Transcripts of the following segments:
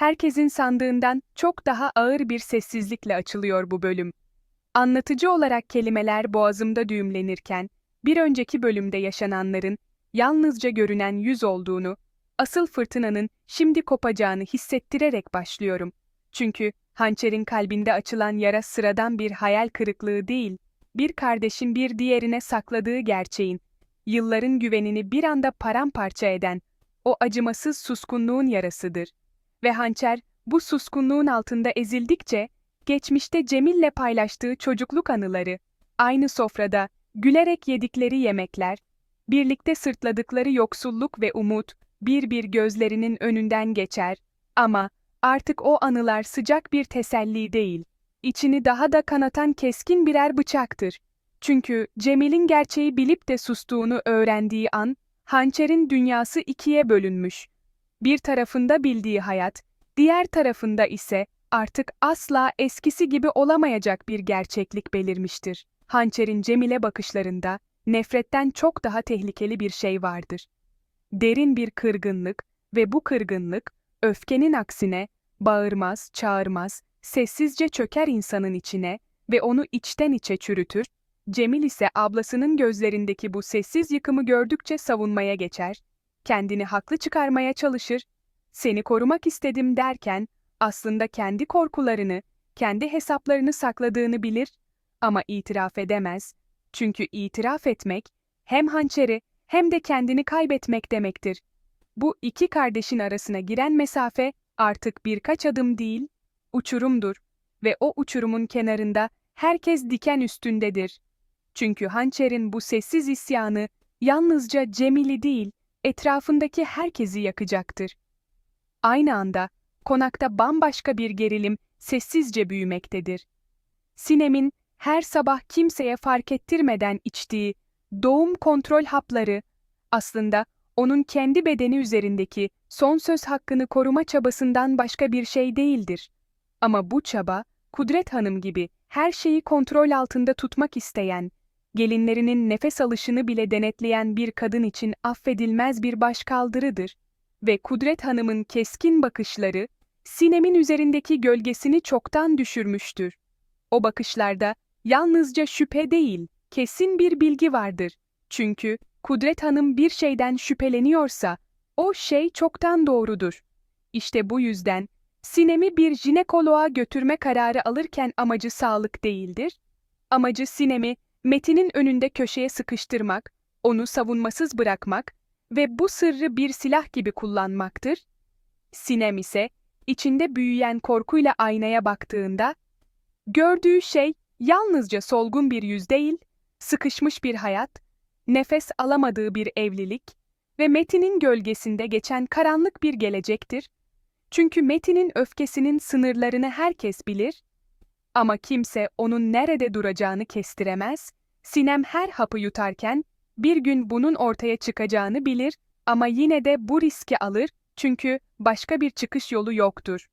herkesin sandığından çok daha ağır bir sessizlikle açılıyor bu bölüm. Anlatıcı olarak kelimeler boğazımda düğümlenirken, bir önceki bölümde yaşananların yalnızca görünen yüz olduğunu, asıl fırtınanın şimdi kopacağını hissettirerek başlıyorum. Çünkü hançerin kalbinde açılan yara sıradan bir hayal kırıklığı değil, bir kardeşin bir diğerine sakladığı gerçeğin, yılların güvenini bir anda paramparça eden, o acımasız suskunluğun yarasıdır. Ve hançer, bu suskunluğun altında ezildikçe, geçmişte Cemil'le paylaştığı çocukluk anıları, aynı sofrada, gülerek yedikleri yemekler, birlikte sırtladıkları yoksulluk ve umut, bir bir gözlerinin önünden geçer. Ama artık o anılar sıcak bir teselli değil, içini daha da kanatan keskin birer bıçaktır. Çünkü Cemil'in gerçeği bilip de sustuğunu öğrendiği an, hançerin dünyası ikiye bölünmüş. Bir tarafında bildiği hayat, diğer tarafında ise artık asla eskisi gibi olamayacak bir gerçeklik belirmiştir. Hançerin Cemil'e bakışlarında nefretten çok daha tehlikeli bir şey vardır. Derin bir kırgınlık ve bu kırgınlık öfkenin aksine bağırmaz, çağırmaz, sessizce çöker insanın içine ve onu içten içe çürütür. Cemil ise ablasının gözlerindeki bu sessiz yıkımı gördükçe savunmaya geçer, kendini haklı çıkarmaya çalışır, seni korumak istedim derken aslında kendi korkularını, kendi hesaplarını sakladığını bilir ama itiraf edemez. Çünkü itiraf etmek hem hançeri hem de kendini kaybetmek demektir. Bu iki kardeşin arasına giren mesafe artık birkaç adım değil, uçurumdur ve o uçurumun kenarında herkes diken üstündedir. Çünkü hançerin bu sessiz isyanı yalnızca Cemil'i değil, etrafındaki herkesi yakacaktır. Aynı anda konakta bambaşka bir gerilim sessizce büyümektedir. Sinem'in her sabah kimseye fark ettirmeden içtiği doğum kontrol hapları aslında onun kendi bedeni üzerindeki son söz hakkını koruma çabasından başka bir şey değildir. Ama bu çaba, Kudret Hanım gibi her şeyi kontrol altında tutmak isteyen, gelinlerinin nefes alışını bile denetleyen bir kadın için affedilmez bir başkaldırıdır. Ve Kudret Hanım'ın keskin bakışları, Sinem'in üzerindeki gölgesini çoktan düşürmüştür. O bakışlarda yalnızca şüphe değil, kesin bir bilgi vardır. Çünkü Kudret Hanım bir şeyden şüpheleniyorsa, o şey çoktan doğrudur. İşte bu yüzden Sinem'i bir jinekoloğa götürme kararı alırken amacı sağlık değildir. Amacı Sinem'i Metin'in önünde köşeye sıkıştırmak, onu savunmasız bırakmak ve bu sırrı bir silah gibi kullanmaktır. Sinem ise içinde büyüyen korkuyla aynaya baktığında gördüğü şey yalnızca solgun bir yüz değil, sıkışmış bir hayat, nefes alamadığı bir evlilik ve Metin'in gölgesinde geçen karanlık bir gelecektir. Çünkü Metin'in öfkesinin sınırlarını herkes bilir ama kimse onun nerede duracağını kestiremez. Sinem her hapı yutarken bir gün bunun ortaya çıkacağını bilir ama yine de bu riski alır çünkü başka bir çıkış yolu yoktur.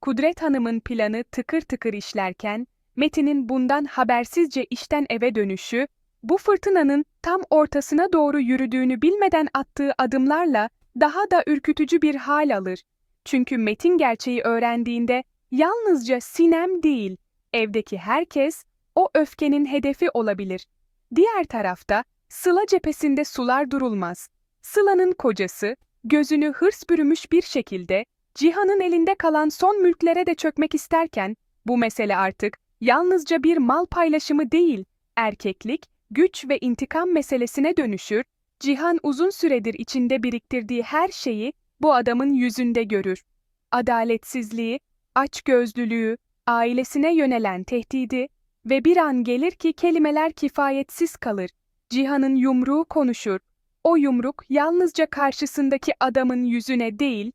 Kudret Hanım'ın planı tıkır tıkır işlerken Metin'in bundan habersizce işten eve dönüşü, bu fırtınanın tam ortasına doğru yürüdüğünü bilmeden attığı adımlarla daha da ürkütücü bir hal alır. Çünkü Metin gerçeği öğrendiğinde yalnızca Sinem değil, evdeki herkes o öfkenin hedefi olabilir. Diğer tarafta Sıla cephesinde sular durulmaz. Sıla'nın kocası, gözünü hırs bürümüş bir şekilde Cihan'ın elinde kalan son mülklere de çökmek isterken, bu mesele artık yalnızca bir mal paylaşımı değil, erkeklik, güç ve intikam meselesine dönüşür, Cihan uzun süredir içinde biriktirdiği her şeyi bu adamın yüzünde görür. Adaletsizliği, açgözlülüğü, ailesine yönelen tehdidi ve bir an gelir ki kelimeler kifayetsiz kalır. Cihan'ın yumruğu konuşur. O yumruk yalnızca karşısındaki adamın yüzüne değil,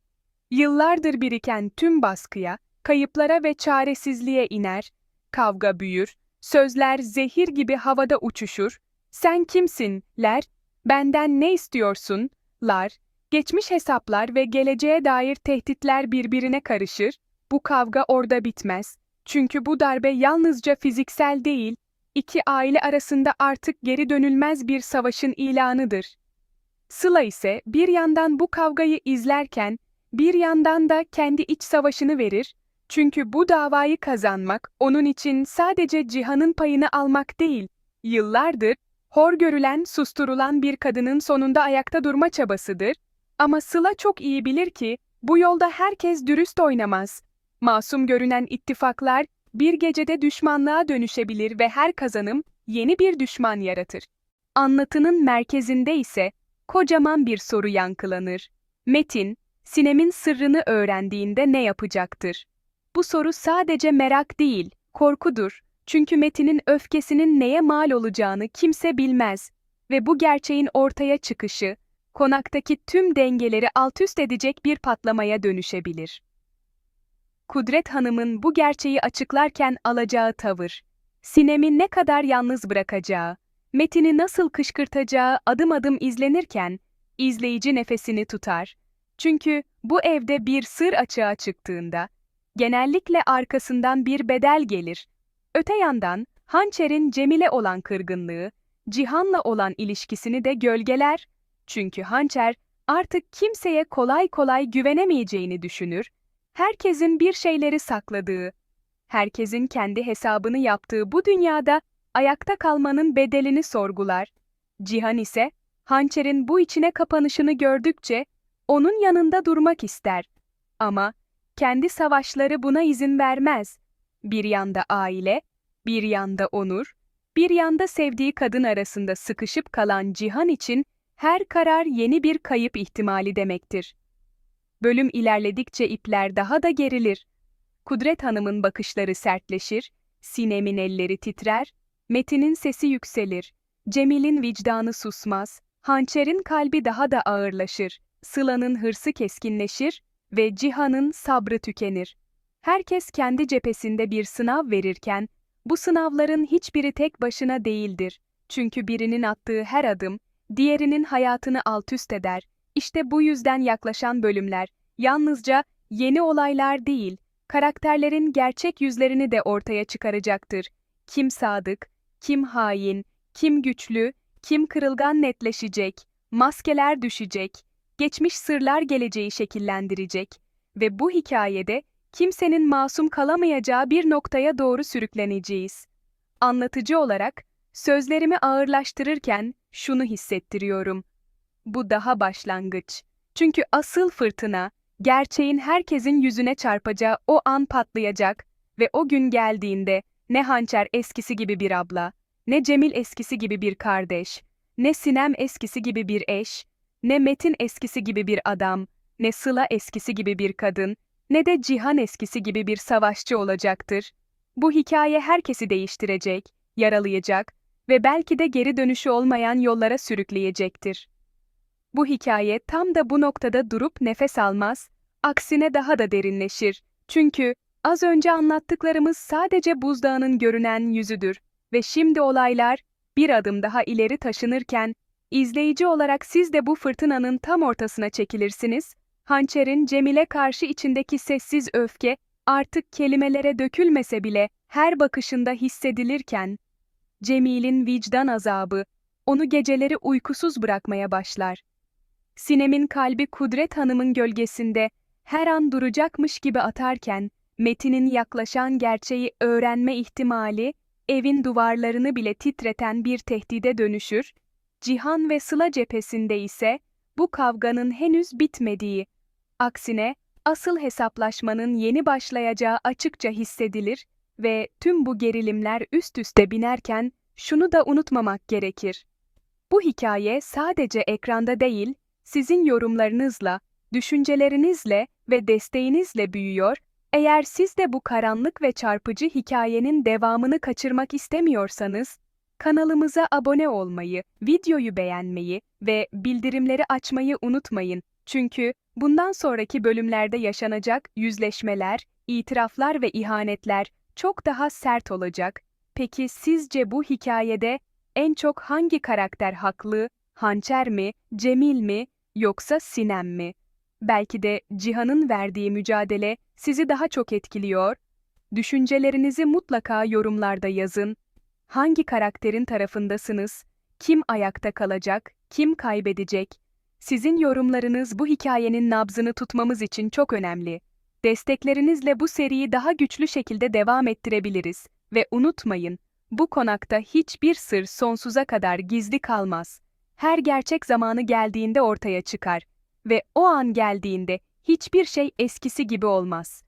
yıllardır biriken tüm baskıya, kayıplara ve çaresizliğe iner, kavga büyür, sözler zehir gibi havada uçuşur, sen kimsin, ler, benden ne istiyorsun, lar, geçmiş hesaplar ve geleceğe dair tehditler birbirine karışır, bu kavga orada bitmez. Çünkü bu darbe yalnızca fiziksel değil, iki aile arasında artık geri dönülmez bir savaşın ilanıdır. Sıla ise bir yandan bu kavgayı izlerken, bir yandan da kendi iç savaşını verir. Çünkü bu davayı kazanmak onun için sadece Cihan'ın payını almak değil, yıllardır hor görülen, susturulan bir kadının sonunda ayakta durma çabasıdır. Ama Sıla çok iyi bilir ki bu yolda herkes dürüst oynamaz. Masum görünen ittifaklar bir gecede düşmanlığa dönüşebilir ve her kazanım yeni bir düşman yaratır. Anlatının merkezinde ise kocaman bir soru yankılanır. Metin, Sinem'in sırrını öğrendiğinde ne yapacaktır? Bu soru sadece merak değil, korkudur. Çünkü Metin'in öfkesinin neye mal olacağını kimse bilmez ve bu gerçeğin ortaya çıkışı, konaktaki tüm dengeleri altüst edecek bir patlamaya dönüşebilir. Kudret Hanım'ın bu gerçeği açıklarken alacağı tavır, Sinem'i ne kadar yalnız bırakacağı, Metin'i nasıl kışkırtacağı adım adım izlenirken, izleyici nefesini tutar. Çünkü bu evde bir sır açığa çıktığında, genellikle arkasından bir bedel gelir. Öte yandan, Hançer'in Cemile olan kırgınlığı, Cihan'la olan ilişkisini de gölgeler. Çünkü Hançer artık kimseye kolay kolay güvenemeyeceğini düşünür, herkesin bir şeyleri sakladığı, herkesin kendi hesabını yaptığı bu dünyada ayakta kalmanın bedelini sorgular. Cihan ise, Hançer'in bu içine kapanışını gördükçe, onun yanında durmak ister. Ama, kendi savaşları buna izin vermez. Bir yanda aile, bir yanda onur, bir yanda sevdiği kadın arasında sıkışıp kalan Cihan için her karar yeni bir kayıp ihtimali demektir. Bölüm ilerledikçe ipler daha da gerilir. Kudret Hanım'ın bakışları sertleşir, Sinem'in elleri titrer, Metin'in sesi yükselir, Cemil'in vicdanı susmaz, Hançer'in kalbi daha da ağırlaşır, Sıla'nın hırsı keskinleşir ve Cihan'ın sabrı tükenir. Herkes kendi cephesinde bir sınav verirken, bu sınavların hiçbiri tek başına değildir. Çünkü birinin attığı her adım, diğerinin hayatını altüst eder. İşte bu yüzden yaklaşan bölümler, yalnızca yeni olaylar değil, karakterlerin gerçek yüzlerini de ortaya çıkaracaktır. Kim sadık, kim hain, kim güçlü, kim kırılgan netleşecek, maskeler düşecek, geçmiş sırlar geleceği şekillendirecek ve bu hikayede kimsenin masum kalamayacağı bir noktaya doğru sürükleneceğiz. Anlatıcı olarak sözlerimi ağırlaştırırken şunu hissettiriyorum. Bu daha başlangıç. Çünkü asıl fırtına, gerçeğin herkesin yüzüne çarpacağı o an patlayacak ve o gün geldiğinde ne Hançer eskisi gibi bir abla, ne Cemil eskisi gibi bir kardeş, ne Sinem eskisi gibi bir eş, ne Metin eskisi gibi bir adam, ne Sıla eskisi gibi bir kadın, ne de Cihan eskisi gibi bir savaşçı olacaktır. Bu hikaye herkesi değiştirecek, yaralayacak ve belki de geri dönüşü olmayan yollara sürükleyecektir. Bu hikaye tam da bu noktada durup nefes almaz, aksine daha da derinleşir. Çünkü az önce anlattıklarımız sadece buzdağının görünen yüzüdür ve şimdi olaylar bir adım daha ileri taşınırken izleyici olarak siz de bu fırtınanın tam ortasına çekilirsiniz Hançer'in Cemil'e karşı içindeki sessiz öfke artık kelimelere dökülmese bile her bakışında hissedilirken, Cemil'in vicdan azabı onu geceleri uykusuz bırakmaya başlar. Sinem'in kalbi Kudret Hanım'ın gölgesinde her an duracakmış gibi atarken, Metin'in yaklaşan gerçeği öğrenme ihtimali, evin duvarlarını bile titreten bir tehdide dönüşür, Cihan ve Sıla cephesinde ise bu kavganın henüz bitmediği, Aksine, asıl hesaplaşmanın yeni başlayacağı açıkça hissedilir ve tüm bu gerilimler üst üste binerken şunu da unutmamak gerekir. Bu hikaye sadece ekranda değil, sizin yorumlarınızla, düşüncelerinizle ve desteğinizle büyüyor. Eğer siz de bu karanlık ve çarpıcı hikayenin devamını kaçırmak istemiyorsanız, kanalımıza abone olmayı, videoyu beğenmeyi ve bildirimleri açmayı unutmayın. Çünkü bundan sonraki bölümlerde yaşanacak yüzleşmeler, itiraflar ve ihanetler çok daha sert olacak. Peki sizce bu hikayede en çok hangi karakter haklı? Hançer mi, Cemil mi, yoksa Sinem mi? Belki de Cihan'ın verdiği mücadele sizi daha çok etkiliyor. Düşüncelerinizi mutlaka yorumlarda yazın. Hangi karakterin tarafındasınız? Kim ayakta kalacak? Kim kaybedecek? Sizin yorumlarınız bu hikayenin nabzını tutmamız için çok önemli. Desteklerinizle bu seriyi daha güçlü şekilde devam ettirebiliriz ve unutmayın, bu konakta hiçbir sır sonsuza kadar gizli kalmaz. Her gerçek zamanı geldiğinde ortaya çıkar ve o an geldiğinde hiçbir şey eskisi gibi olmaz.